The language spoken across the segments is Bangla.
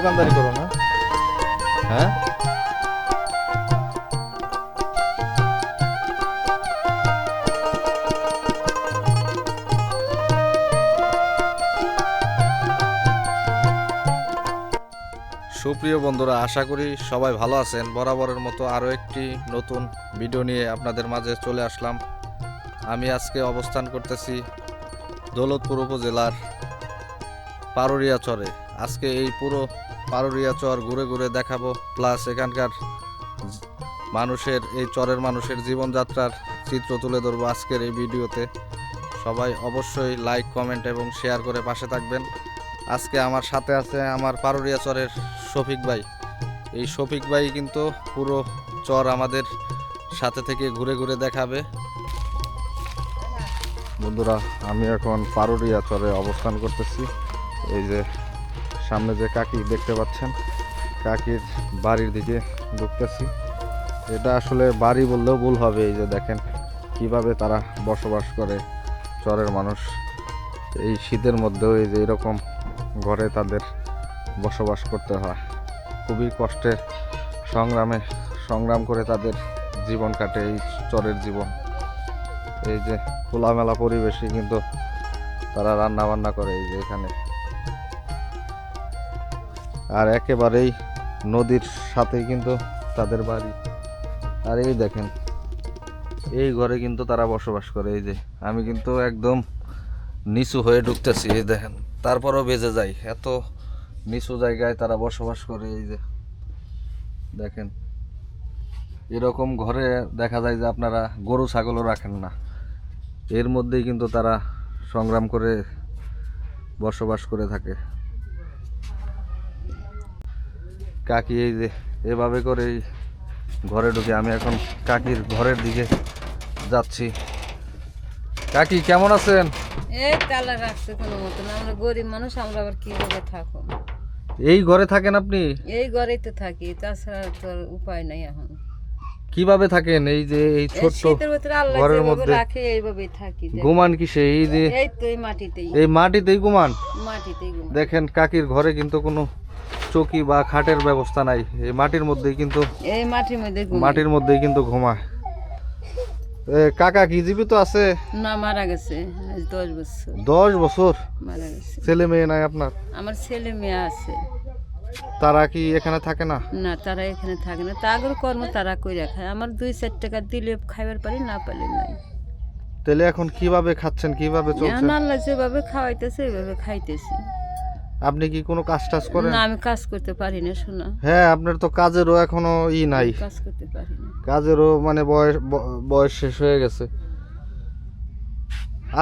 দোকানদারি করো না। হ্যাঁ? সুপ্রিয় বন্ধুরা, আশা করি সবাই ভালো আছেন। বরাবরের মতো আরও একটি নতুন ভিডিও নিয়ে আপনাদের মাঝে চলে আসলাম। আমি আজকে অবস্থান করতেছি দৌলতপুর উপজেলার পারুরিয়া চরে। আজকে এই পুরো পারুরিয়া চর ঘুরে ঘুরে দেখাবো। প্লাস এখানকার মানুষের, এই চরের মানুষের জীবনযাত্রার চিত্র তুলে ধরবো আজকের এই ভিডিওতে। সবাই অবশ্যই লাইক কমেন্ট এবং শেয়ার করে পাশে থাকবেন। আজকে আমার সাথে আছে আমার পারুরিয়া চরের শফিক ভাই। এই শফিক ভাই কিন্তু পুরো চর আমাদের সাথে থেকে ঘুরে ঘুরে দেখাবে। বন্ধুরা, আমি এখন পারুরিয়া চরে অবস্থান করতেছি। এই যে সামনে যে কাকি দেখতে পাচ্ছেন, কাকির বাড়ির দিকে ঢুকতেছি। এটা আসলে বাড়ি বললেও ভুল হবে, এই যে দেখেন কীভাবে তারা বসবাস করে চরের মানুষ। এই শীতের মধ্যেও এই যে এরকম ঘরে তাদের বসবাস করতে হয়। খুবই কষ্টের সংগ্রামে, সংগ্রাম করে তাদের জীবন কাটে এই চরের জীবন। এই যে খোলামেলা পরিবেশে কিন্তু তারা রান্না বান্না করে এই যে এখানে। আর একেবারেই নদীর সাথেই কিন্তু তাদের বাড়ি। আর এই দেখেন, এই ঘরে কিন্তু তারা বসবাস করে, এই যে আমি কিন্তু একদম নিচু হয়ে ঢুকতেছি, এই দেখেন। তারপরও বেজে যায় এত নিচু জায়গায় তারা বসবাস করে, এই যে দেখেন। এরকম ঘরে দেখা যায় যে আপনারা গরু, ছাগলও রাখেন না। এর মধ্যেই কিন্তু তারা সংগ্রাম করে বসবাস করে থাকে। কাকি এই যে এভাবে করেই ঘরে ঢুকে আমি এখন কাকির ঘরের দিকে যাচ্ছি। কাকি কেমন আছেন? এই তালা রাখছে কোনো মতন আমরা গরিব মানুষ আমরা আবার কীভাবে থাকো এই ঘরে থাকেন আপনি? এই ঘরেই তো থাকি তাছাড়া তো আর উপায় নাই এখন। কীভাবে থাকেন এই যে এই ছোট্ট ঘরের মধ্যে? রাখে এইভাবেই থাকি। ঘুমান কিসে এই যে এই তো এই মাটিতেই। এই মাটিতেই ঘুমান মাটিতেই ঘুমাই। দেখেন কাকির ঘরে কিন্তু কোনো চকি বা খাটের ব্যবস্থা নাই। এই মাটির মধ্যেই কিন্তু এই মাটির মধ্যে মাটির মধ্যেই কিন্তু ঘুমায়। এ, কাকা কি জীবিত আছে? না মারা গেছে। আজ দশ বছর। দশ বছর? মারা গেছে। ছেলে মেয়ে নাই আপনার? আমার ছেলে মেয়ে আছে। তারা কি এখানে থাকে না? না তারা এখানে থাকে না। তাগর কর্ম তারা কইরা খায়। আমার দুই চার টাকা দিলে খাইবার পারি না পারি নাই। তাহলে এখন কীভাবে খাচ্ছেন? কীভাবে চলছে? আল্লাহ যেভাবে খাওয়াইতেছে এইভাবে খাইতেছি। আপনি কি কোনো কাজ টাজ করেন? না আমি কাজ করতে পারি না শোনা। হ্যাঁ আপনার তো কাজেরও এখনও ই নাই। কাজ করতে পারি না। কাজেরও মানে বয়স বয়স শেষ হয়ে গেছে।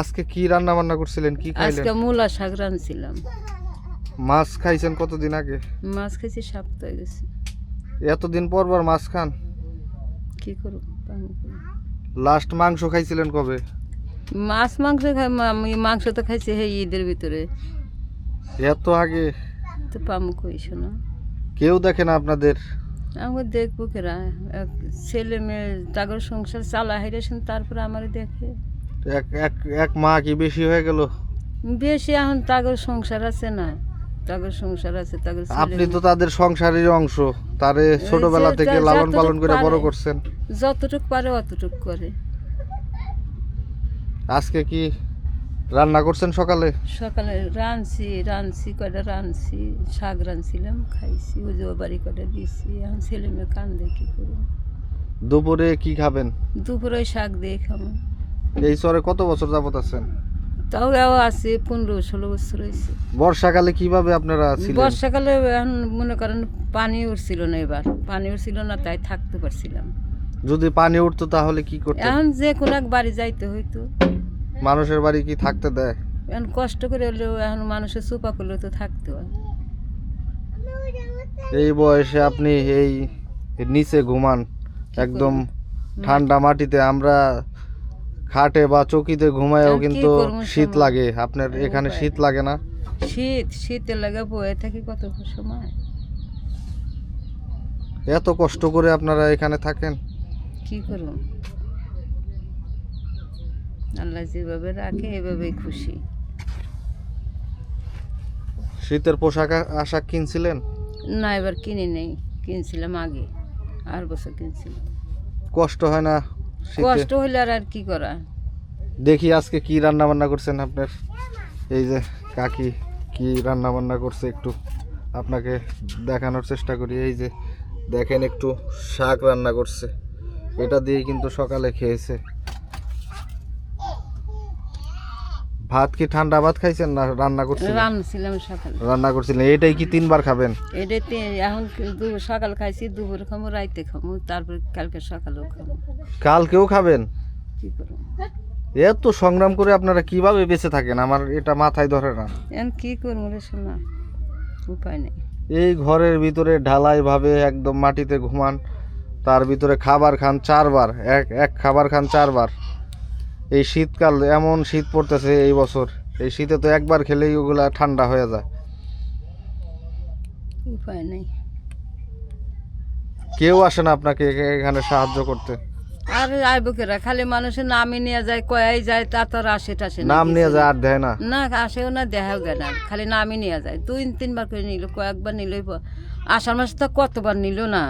আজকে কি রান্না বান্না করছিলেন? কি খাইলেন? আজকে মূলা শাক রাঁধছিলাম। মাছ খাইছেন কতদিন আগে? মাছ খেয়েছি সপ্তাহে গেছে। এতদিন পর পর মাছ খান? কি করব লাস্ট মাংস খাইছিলেন কবে? মাছ মাংস খাই মাংস তো খাইছি হে ঈদের ভিতরে। এত আগে? তো পামু কই শোনা। কেউ দেখে না আপনাদের? আমাকে দেখব কেরা? ছেলে মেয়ে তাগর সংসার চালা হাইরেছেন তারপরে আমার দেখে। এক এক এক মা কি বেশি হয়ে গেল? বেশি এখন তাগর সংসার আছে না। তাগর সংসার আছে তাগর আপনি তো তাদের সংসারের অংশ। তারে ছোটবেলা থেকে লালন পালন করে বড় করছেন। যতটুক পারে অতটুক করে। আজকে কি রান্না করছেন সকালে? সকালে রাঁধছি রাঁধছি কয়টা রাঁধছি শাক রাঁধছিলাম খাইছি ওই যে বাড়ি কয়টা দিয়েছি এখন ছেলে মেয়ে কান্দে কি করব? দুপুরে কি খাবেন? দুপুরে শাক দিয়ে খাব। এই চরে কত বছর যাবত আছেন? তাও এও আছে পনেরো ষোলো বছর হয়েছে। বর্ষাকালে কীভাবে আপনারা ছিলেন? বর্ষাকালে এখন মনে করেন পানি উঠছিল না এবার। পানি উঠছিল না তাই থাকতে পারছিলাম। যদি পানি উঠতো তাহলে কি করতেন? এখন যে কোনো এক বাড়ি যাইতে হইতো। মানুষের বাড়ি কি থাকতে দেয়? এখন কষ্ট করে হলেও এখন মানুষের চোপা করলে তো থাকতে হয়। এই বয়সে আপনি এই নিচে ঘুমান একদম ঠান্ডা মাটিতে আমরা খাটে বা চকিতে ঘুমায়ও কিন্তু শীত লাগে। আপনার এখানে শীত লাগে না? শীত শীতে লাগে বয়ে থাকি কত সময়? এত কষ্ট করে আপনারা এখানে থাকেন? কি করব? আল্লাহ যেভাবে রাখে এভাবেই খুশি। শীতের পোশাক আশাক কিনছিলেন? না এবার কিনে নেই। কিনছিলাম আগে আর বছর কিনছিলাম। কষ্ট হয় না শীতে? কষ্ট হইলে আর আর কি করা? দেখি আজকে কি রান্না বান্না করছেন আপনার। এই যে কাকি কি রান্না বান্না করছে একটু আপনাকে দেখানোর চেষ্টা করি। এই যে দেখেন একটু শাক রান্না করছে। এটা দিয়ে কিন্তু সকালে খেয়েছে। ভাত কি ঠান্ডা ভাত খাইছেন না রান্না করছেন রান্নাছিলাম সকালে। রান্না করছিলেন। এটাই কি তিনবার খাবেন? এটাতে এখন সকাল খাইছি দুপুর খামো রাইতে খামো তারপরে কালকে সকালেও খামো কালকেও খাবেন? কি করব? এত সংগ্রাম করে আপনারা কীভাবে বেঁচে থাকেন? আমার এটা মাথায় ধরে না। এখন কি করব রে শোনা উপায় নেই। এই ঘরের ভিতরে ঢালাই ভাবে একদম মাটিতে ঘুমান তার ভিতরে খাবার খান চারবার এক এক খাবার খান চারবার। এই শীতকাল এমন শীত পড়তেছে এই বছর। এই শীতে তো একবার খেলেই ওগুলা ঠান্ডা হয়ে যায়। উপায় নেই। কেউ আসে না আপনাকে এখানে সাহায্য করতে। আর আইবো কেরা? খালি মানুষের নামই নিয়ে যায় কয়াই যায় তা তো আসে টাসে নাম নিয়ে যায় আর দেয় না। না আসেও না দেখাও গে না। খালি নামই নিয়ে যায়। দুই তিনবার করে নিল কয়েকবার নিল আষাঢ় মাসে তো কতবার নিল না?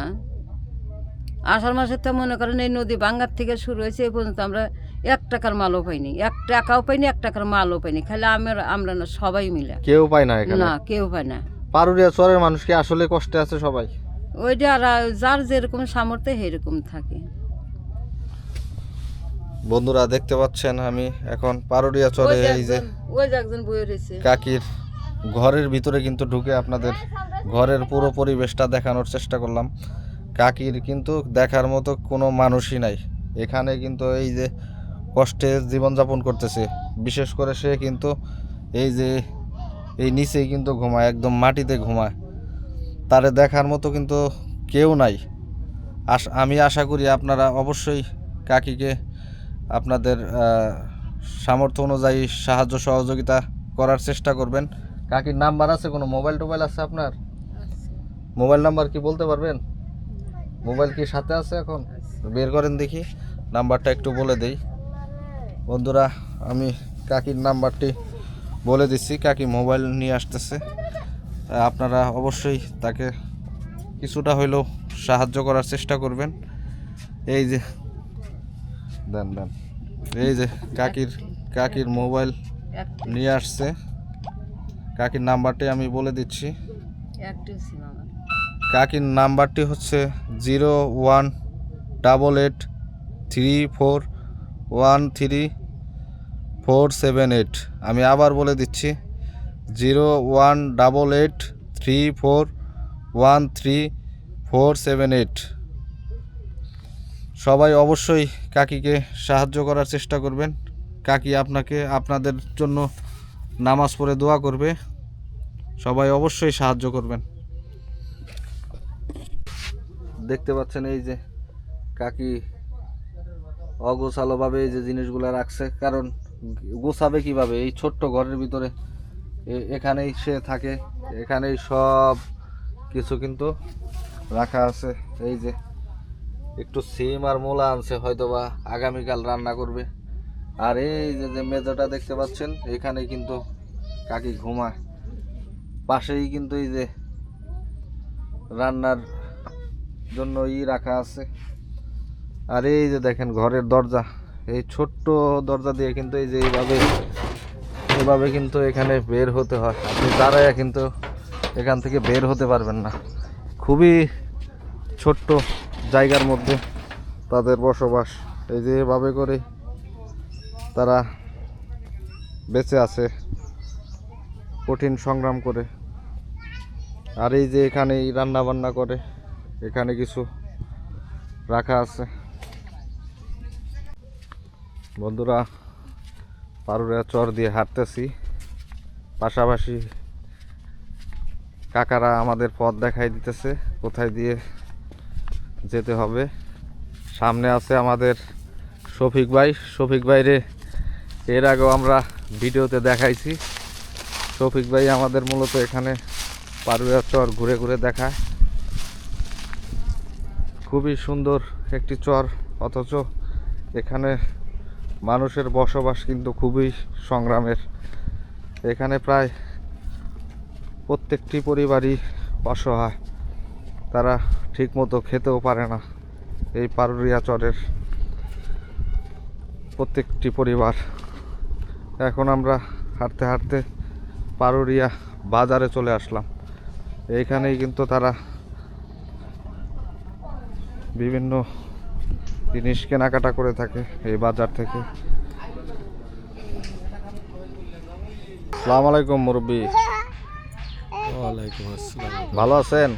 আষাঢ় মাসে তো মনে করেন এই নদী বাঙ্গার থেকে শুরু হয়েছে এই পর্যন্ত আমরা এক টাকার মালও পাইনি। এক টাকাও পাইনি এক টাকার মালও পাইনি। খালি আমরা আমরা না সবাই মিলে। কেউ পায় না না কেউ পায় না। পারুরিয়া চরের মানুষ কি আসলে কষ্টে আছে সবাই? ওইটা আর যার যেরকম সামর্থ্য সেরকম থাকে। বন্ধুরা দেখতে পাচ্ছেন আমি এখন পারুরিয়া চরে ওই যে এই যে ওই যে একজন বয়ে রয়েছে। কাকির ঘরের ভিতরে কিন্তু ঢুকে আপনাদের ঘরের পুরো পরিবেশটা দেখানোর চেষ্টা করলাম। কাকির কিন্তু দেখার মতো কোনো মানুষই নাই। এখানে কিন্তু এই যে কষ্টে জীবনযাপন করতেছে বিশেষ করে সে কিন্তু এই যে এই নিচেই কিন্তু ঘুমায় একদম মাটিতে ঘুমায়। তারে দেখার মতো কিন্তু কেউ নাই। আস আমি আশা করি আপনারা অবশ্যই কাকিকে আপনাদের সামর্থ্য অনুযায়ী সাহায্য সহযোগিতা করার চেষ্টা করবেন। কাকির নাম্বার আছে কোনো? মোবাইল টোবাইল আছে আপনার? মোবাইল নাম্বার কি বলতে পারবেন? মোবাইল কি সাথে আছে এখন? বের করেন দেখি। নাম্বারটা একটু বলে দেই। বন্ধুরা আমি কাকির নাম্বারটি বলে দিচ্ছি। কাকি মোবাইল নিয়ে আসতেছে। আপনারা অবশ্যই তাকে কিছুটা হইলেও সাহায্য করার চেষ্টা করবেন। এই যে দেন দেন। এই যে কাকির কাকির মোবাইল নিয়ে আসছে। কাকির নাম্বারটি আমি বলে দিচ্ছি। কাকির নাম্বারটি হচ্ছে zero one double eight three four one three four seven eight. আমি আবার বলে দিচ্ছি, zero one double eight three four one three four seven eight. সবাই অবশ্যই কাকিকে সাহায্য করার চেষ্টা করবেন। কাকি আপনাকে আপনাদের জন্য নামাজ পড়ে দোয়া করবে। সবাই অবশ্যই সাহায্য করবেন। দেখতে পাচ্ছেন এই যে কাকি অগোছালোভাবে এই যে জিনিসগুলো রাখছে। কারণ গোছাবে কীভাবে? এই ছোট্ট ঘরের ভিতরে এখানেই সে থাকে, এখানেই সব কিছু কিন্তু রাখা আছে। এই যে একটু সিম আর মোলা আনছে হয়তো বা আগামীকাল রান্না করবে। আর এই যে যে মেজোটা দেখতে পাচ্ছেন, এখানে কিন্তু কাকি ঘুমায়। পাশেই কিন্তু এই যে রান্নার জন্য ই রাখা আছে। আর এই যে দেখেন ঘরের দরজা, এই ছোট্ট দরজা দিয়ে কিন্তু এই যে এইভাবে এভাবে কিন্তু এখানে বের হতে হয়। আপনি দাঁড়ায় কিন্তু এখান থেকে বের হতে পারবেন না। খুবই ছোট্ট জায়গার মধ্যে তাদের বসবাস। এই যে এভাবে করে তারা বেঁচে আছে, কঠিন সংগ্রাম করে। আর এই যে এখানেই রান্না বান্না করে। এখানে কিছু রাখা আছে। বন্ধুরা পারুরা চর দিয়ে হাঁটতেছি। পাশাপাশি কাকারা আমাদের পথ দেখাই দিতেছে, কোথায় দিয়ে যেতে হবে। সামনে আছে আমাদের শফিক ভাই। শফিক ভাইরে এর আগেও আমরা ভিডিওতে দেখাইছি। শফিক ভাই আমাদের মূলত এখানে পারুয়া চর ঘুরে ঘুরে দেখায়। খুবই সুন্দর একটি চর, অথচ এখানে মানুষের বসবাস কিন্তু খুবই সংগ্রামের। এখানে প্রায় প্রত্যেকটি পরিবারই অসহায়, তারা ঠিক মতো খেতেও পারে না এই পারুরিয়া চরের প্রত্যেকটি পরিবার। এখন আমরা হাঁটতে হাঁটতে পারুরিয়া বাজারে চলে আসলাম। এইখানেই কিন্তু তারা বিভিন্ন জিনিস কেনাকাটা করে থাকে এই বাজার থেকে। সালাম আলাইকুম মুরব্বী ভালো আছেন?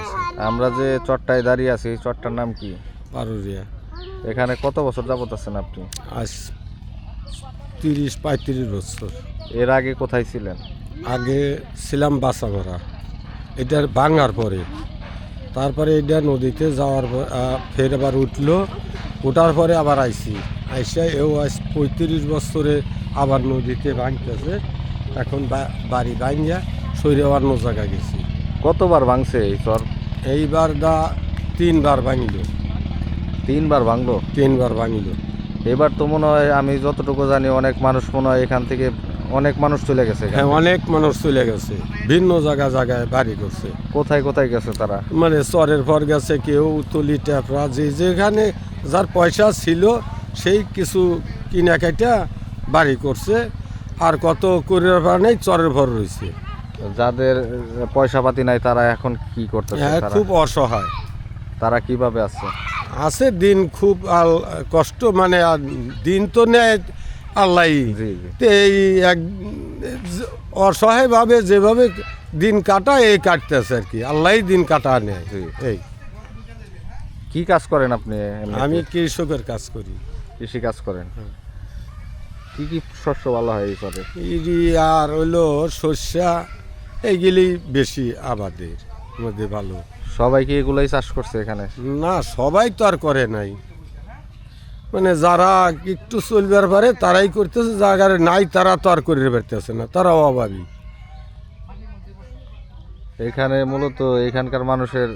আছি। আমরা যে চট্টায় দাঁড়িয়ে আছি এই চট্টার নাম কি? পারুরিয়া এখানে কত বছর যাবত আছেন আপনি? আজ তিরিশ পঁয়ত্রিশ বছর। এর আগে কোথায় ছিলেন? আগে ছিলাম বাসামারা এটার ভাঙার পরে। তারপরে এটা নদীতে যাওয়ার পর- ফের আবার উঠল। ওঠার পরে আবার আইসি। আইসা এও আজ পঁয়ত্রিশ বছরে আবার নদীতে ভাঙতেছে। এখন বাড়ি ভাঙিয়া সৈরে অন্য জায়গায় গেছি। কতবার ভাঙছে এই চর? এইবার দা তিনবার ভাঙিল। তিনবার ভাঙলো? তিনবার ভাঙিল। এবার তো মনে হয় আমি যতটুকু জানি অনেক মানুষ মনে হয় এখান থেকে অনেক মানুষ চলে গেছে হ্যাঁ অনেক মানুষ চলে গেছে। ভিন্ন জায়গা জায়গায় বাড়ি করছে। কোথায় কোথায় গেছে তারা? মানে চরের পর গেছে কেউ তলি ট্যাপরা যে যেখানে যার পয়সা ছিল সেই কিছু কিনা কাটা বাড়ি করছে। আর কত করে নেই চরের ভর রয়েছে। যাদের পয়সা পাতি নাই তারা এখন কি করতেছে হ্যাঁ খুব অসহায়। তারা কীভাবে আছে? আছে দিন খুব কষ্ট মানে দিন তো নেয় আল্লাহ। এই এক অসহায়ভাবে যেভাবে দিন কাটায় এই কাটতেছে আর কি। আল্লাহই দিন কাটা নেয়। এই। কি কাজ করেন আপনি আমি কৃষকের কাজ করি। কৃষি কাজ করেন। কি কি শস্য ভালো হয় এই চরে ইরি আর হইল সর্ষা এইগুলি বেশি আবাদের মধ্যে ভালো। সবাই কি এগুলাই চাষ করছে এখানে? না সবাই তো আর করে নাই। মানে যারা একটু চলবার পারে তারাই করতেছে যারা নাই তারা তো আর করে পারতেছে না তারাও অভাবী। এখানে মূলত এখানকার মানুষের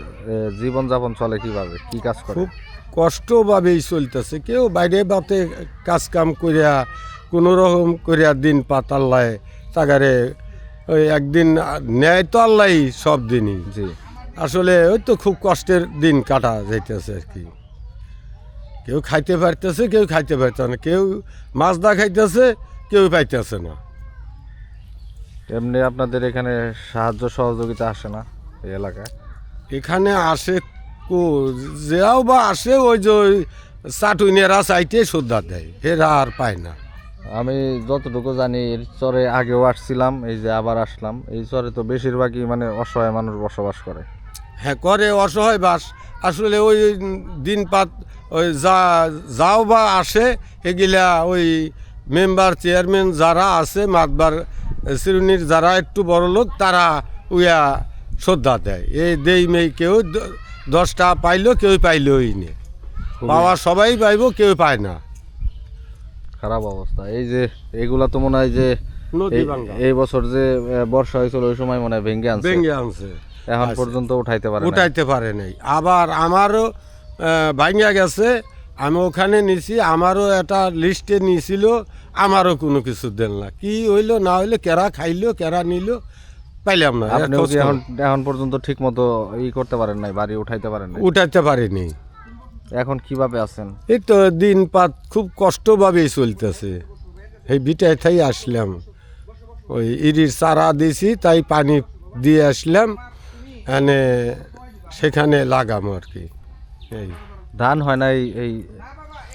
জীবন যাপন চলে কীভাবে? কি কাজ করে? খুব কষ্টভাবেই চলতেছে। কেউ বাইরে বাতে কাজ কাম করিয়া কোনো রকম করিয়া দিন পাত আল্লাহ তাগারে ওই একদিন ন্যায় তো আল্লাহ সব দিনই। জি। আসলে ওই তো খুব কষ্টের দিন কাটা যাইতেছে আর কি। কেউ খাইতে পারতেছে কেউ খাইতে পারতেছে না। কেউ মাছ দা খাইতেছে কেউ পাইতেছে না। এমনি আপনাদের এখানে সাহায্য সহযোগিতা আসে না এই এলাকায়? এখানে আসে কো যেও বা আসে ওই যে ওই চাটুইনেরা চাইতে শ্রদ্ধা দেয় এরা আর পায় না। আমি যতটুকু জানি এর চরে আগেও আসছিলাম এই যে আবার আসলাম। এই চরে তো বেশিরভাগই মানে অসহায় মানুষ বসবাস করে। হ্যাঁ করে অসহায় বাস। আসলে ওই দিনপাত ওই যা যাও বা আসে এগুলা ওই মেম্বার চেয়ারম্যান যারা আছে মাতবার শ্রেণির যারা একটু বড় লোক তারা উইয়া শ্রদ্ধা দেয়। এই দেই মেয়ে কেউ দশটা পাইলো কেউ পাইলোই নে। বাবা সবাই পাইব কেউ পায় না। খারাপ অবস্থা। এই যে এগুলা তো মনে হয় যে এই- বছর যে বর্ষা হয়েছিল ওই সময় মনে হয় ভেঙ্গে আনছে। ভেঙে আনছে। এখন পর্যন্ত উঠাইতে পারে উঠাইতে পারে নাই। আবার আমারও ভাঙিয়া গেছে আমি ওখানে নিছি আমারও একটা লিস্টে নিয়েছিল আমারও কোনো কিছু দেন না। কি হইল না হইল কেরা খাইলো কেরা নিল পাইলাম না এখন এখন পর্যন্ত ঠিক মতো ই করতে পারেন নাই বাড়ি উঠাইতে পারেন নাই? উঠাইতে পারিনি এখন কীভাবে আছেন? এই তো দিন পাত খুব কষ্টভাবেই চলতেছে। এই বিটায় থাই আসলাম। ওই ইরির চারা দিছি তাই পানি দিয়ে আসলাম। এনে সেখানে লাগাম আর কি। এই। ধান হয় না এই এই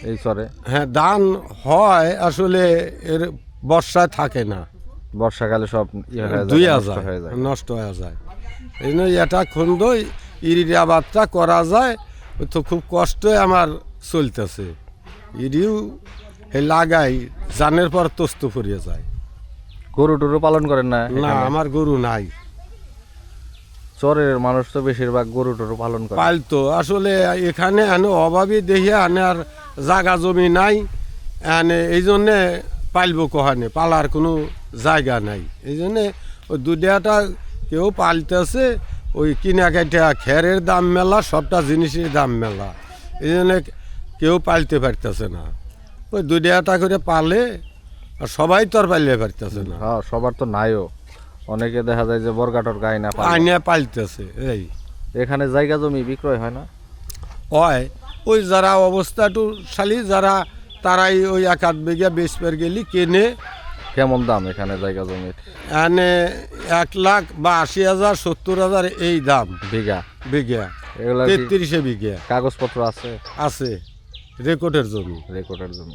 এই চরে? হ্যাঁ ধান হয় আসলে এর বর্ষায় থাকে না। বর্ষাকালে সব ইয়ে যায়, দুই নষ্ট হয়ে যায়। নষ্ট হয়ে যায়। এই জন্য এটা খন্দ ইরির আবাদটা করা যায় তো খুব কষ্টে আমার চলতেছে। ইরিও হে লাগাই জানের পর তস্ত ফুরিয়ে যায়। গরু টরু পালন করেন না না আমার গরু নাই। চরের মানুষ তো বেশিরভাগ গরু টরু পালন করে। পালতো। আসলে এখানে এনে অভাবী দেখে আনে আর জাগা জমি নাই এনে এই জন্যে পালবো কহানে পালার কোনো জায়গা নাই। এই জন্যে ওই দুধিয়াটা কেউ পালতেছে ওই কিনা কাটা খেরের দাম মেলা সবটা জিনিসের দাম মেলা। এই জন্যে কেউ পালতে পারতেছে না। ওই দুধিয়াটা করে পালে আর সবাই তো আর পালিয়ে পারতেছে না। হ্যাঁ সবার তো নাইও। অনেকে দেখা যায় যে বরগাটর গায়ে না। আইনে পালতেছে এই। এখানে জায়গা জমি বিক্রয় হয় না? হয়। ওই যারা অবস্থাটুশালী যারা তারাই ওই এক আধ বিঘা বেশ পের গেলি কেনে। কেমন দাম এখানে জায়গা জমির? এনে এক লাখ বা আশি হাজার সত্তর হাজার এই দাম। বিঘা? বিঘা। এগুলা তেত্রিশে বিঘা। কাগজপত্র আছে? আছে। রেকর্ডের জমি। রেকর্ডের জন্য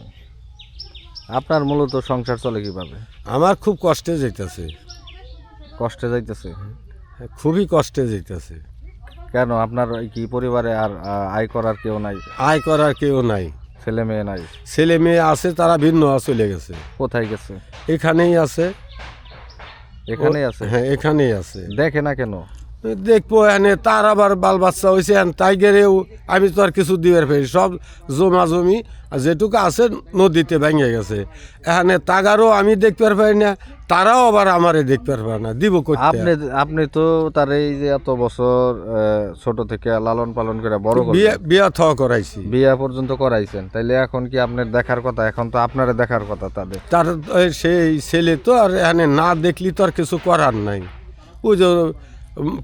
আপনার মূলত সংসার চলে কীভাবে? আমার খুব কষ্টে যেতেছে কষ্টে যাইতেছে? খুবই কষ্টে যেতেছে কেন? আপনার কি পরিবারে আর আয় করার কেউ নাই? আয় করার কেউ নাই। ছেলে মেয়ে নাই? ছেলে মেয়ে আছে তারা ভিন্ন চলে গেছে। কোথায় গেছে? এখানেই আছে। এখানেই আছে? হ্যাঁ এখানেই আছে। দেখে না কেন? দেখব এনে তার আবার বাল বাচ্চা হয়েছে এন তাই গেলেও আমি তো আর কিছু দিবার পারি সব জমা জমি যেটুকু আছে নদীতে ভেঙে গেছে। এখানে তাগারও আমি দেখতে পারি না তারাও আবার আমারে দেখতে পারে না দিব করতে আপনি আপনি তো তার এই যে এত বছর ছোট থেকে লালন পালন করে বড় বিয়ে বিয়া থা করাইছি। বিয়া পর্যন্ত করাইছেন। তাইলে এখন কি আপনার দেখার কথা? এখন তো আপনারা দেখার কথা তাদের। তার সেই ছেলে তো আর এখানে না দেখলি তো আর কিছু করার নাই। ওই যে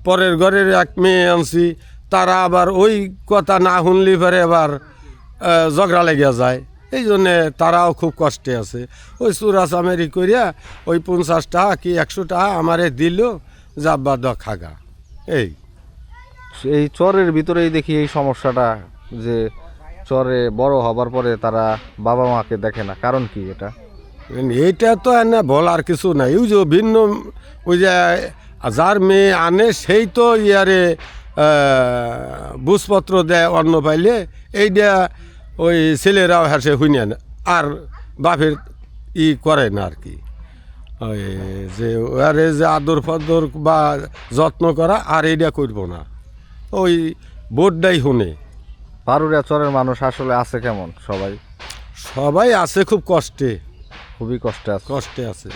পরের ঘরের এক মেয়ে আনছি তারা আবার ওই কথা না শুনলি পরে আবার ঝগড়া লেগে যায়। এই জন্যে তারাও খুব কষ্টে আছে। ওই চুরা চামেরি করিয়া ওই পঞ্চাশ টাকা কি একশো টাকা আমারে দিল যাব্বা দ খাগা। এই। এই চরের ভিতরেই দেখি এই সমস্যাটা যে চরে বড় হবার পরে তারা বাবা মাকে দেখে না। কারণ কি এটা? এইটা তো এনে বলার কিছু নাই। ওই যে ভিন্ন ওই যে যার মেয়ে আনে সেই তো ইয়ারে বুঝপত্র দেয় অন্ন পাইলে এইটা ওই ছেলেরাও হাসে শুনিয়া না আর বাপের ই করে না আর কি। ওই যে আরে যে আদর ফাদর বা যত্ন করা আর এইটা করব না। ওই বোর্ডটাই শুনে পারুরিয়া চরের মানুষ আসলে আছে কেমন সবাই? সবাই আছে খুব কষ্টে। খুবই কষ্টে আছে। কষ্টে আছে।